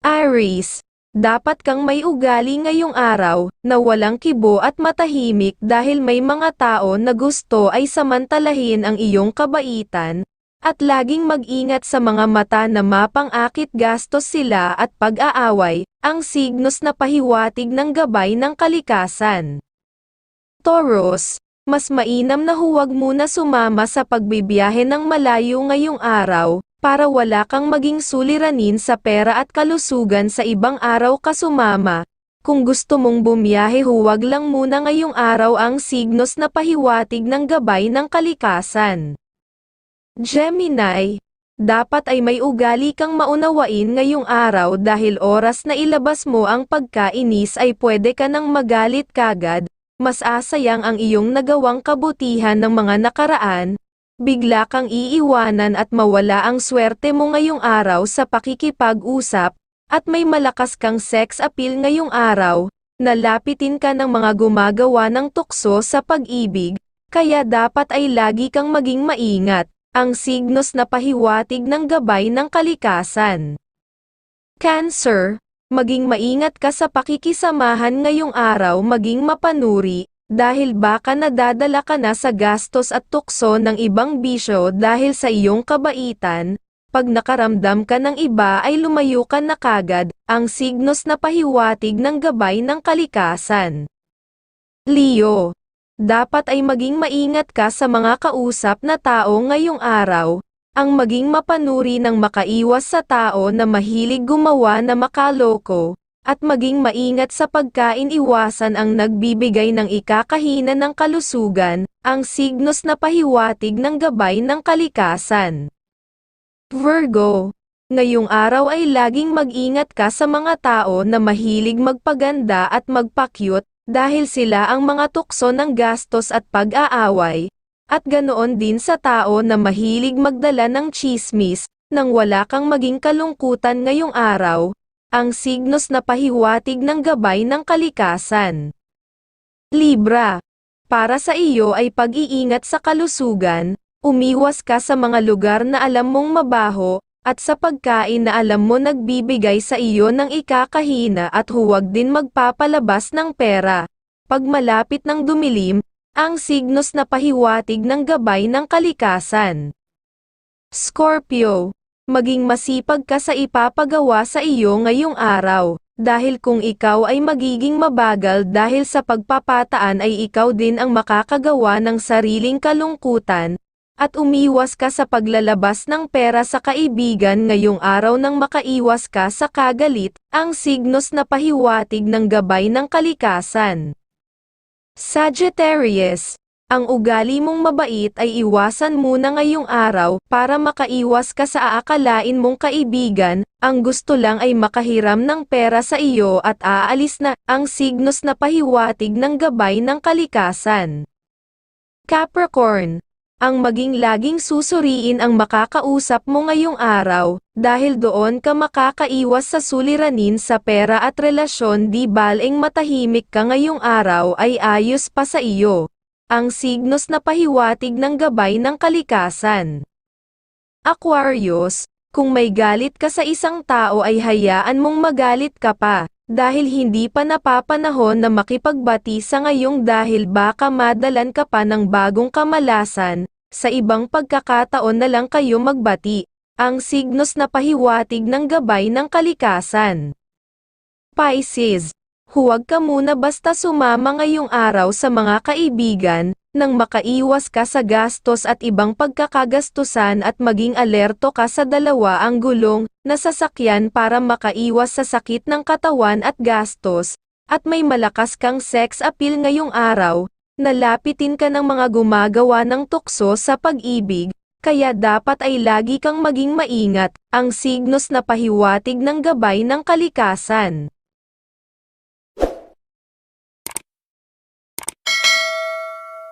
Aries, dapat kang may ugali ngayong araw, na walang kibo at matahimik dahil may mga tao na gusto ay samantalahin ang iyong kabaitan, at laging mag-ingat sa mga mata na mapang-akit gastos sila at pag-aaway, ang signos na pahiwatig ng gabay ng kalikasan. Taurus, mas mainam na huwag muna sumama sa pagbibiyahe ng malayo ngayong araw, para wala kang maging suliranin sa pera at kalusugan sa ibang araw ka sumama. Kung gusto mong bumiyahe huwag lang muna ngayong araw ang signos na pahiwatig ng gabay ng kalikasan. Gemini, dapat ay may ugali kang maunawain ngayong araw dahil oras na ilabas mo ang pagkainis ay pwede ka nang magalit kagad, mas asayang ang iyong nagawang kabutihan ng mga nakaraan, bigla kang iiwanan at mawala ang swerte mo ngayong araw sa pakikipag-usap, at may malakas kang sex appeal ngayong araw, nalapitin ka ng mga gumagawa ng tukso sa pag-ibig, kaya dapat ay lagi kang maging maingat, ang signos na pahiwatig ng gabay ng kalikasan. Cancer, maging maingat ka sa pakikisamahan ngayong araw maging mapanuri, dahil baka nadadala ka na sa gastos at tukso ng ibang bisyo dahil sa iyong kabaitan, pag nakaramdam ka ng iba ay lumayo ka na kagad, ang signos na pahiwatig ng gabay ng kalikasan. Leo, dapat ay maging maingat ka sa mga kausap na tao ngayong araw, ang maging mapanuri ng makaiwas sa tao na mahilig gumawa na makaloko, at maging maingat sa pagkain iwasan ang nagbibigay ng ikakahina ng kalusugan, ang signos na pahiwatig ng gabay ng kalikasan. Virgo, ngayong araw ay laging mag-ingat ka sa mga tao na mahilig magpaganda at magpakyut, dahil sila ang mga tukso ng gastos at pag-aaway, at ganoon din sa tao na mahilig magdala ng chismis, nang wala kang maging kalungkutan ngayong araw, ang signos na pahiwatig ng gabay ng kalikasan. Libra, para sa iyo ay pag-iingat sa kalusugan, umiwas ka sa mga lugar na alam mong mabaho, at sa pagkain na alam mo nagbibigay sa iyo ng ikakahina at huwag din magpapalabas ng pera. Pag malapit ng dumilim, ang signos na pahiwatig ng gabay ng kalikasan. Scorpio, maging masipag ka sa ipapagawa sa iyo ngayong araw, dahil kung ikaw ay magiging mabagal dahil sa pagpapataan ay ikaw din ang makakagawa ng sariling kalungkutan, at umiwas ka sa paglalabas ng pera sa kaibigan ngayong araw nang makaiwas ka sa kagalit, ang signos na pahiwatig ng gabay ng kalikasan. Sagittarius, ang ugali mong mabait ay iwasan muna ngayong araw para makaiwas ka sa aakalain mong kaibigan, ang gusto lang ay makahiram ng pera sa iyo at aalis na, ang signos na pahiwatig ng gabay ng kalikasan. Capricorn, ang maging laging susuriin ang makakausap mo ngayong araw, dahil doon ka makakaiwas sa suliranin sa pera at relasyon di baling matahimik ka ngayong araw ay ayos pa sa iyo ang signos na pahiwatig ng gabay ng kalikasan. Aquarius, kung may galit ka sa isang tao ay hayaan mong magalit ka pa, dahil hindi pa napapanahon na makipagbati sa ngayong dahil baka madalan ka pa ng bagong kamalasan, sa ibang pagkakataon na lang kayo magbati, ang signos na pahiwatig ng gabay ng kalikasan. Pisces, huwag ka muna basta sumama ngayong araw sa mga kaibigan, nang makaiwas ka sa gastos at ibang pagkakagastusan at maging alerto ka sa dalawa ang gulong na sasakyan para makaiwas sa sakit ng katawan at gastos, at may malakas kang sex appeal ngayong araw, nalapitin ka ng mga gumagawa ng tukso sa pag-ibig, kaya dapat ay lagi kang maging maingat, ang signos na pahiwatig ng gabay ng kalikasan.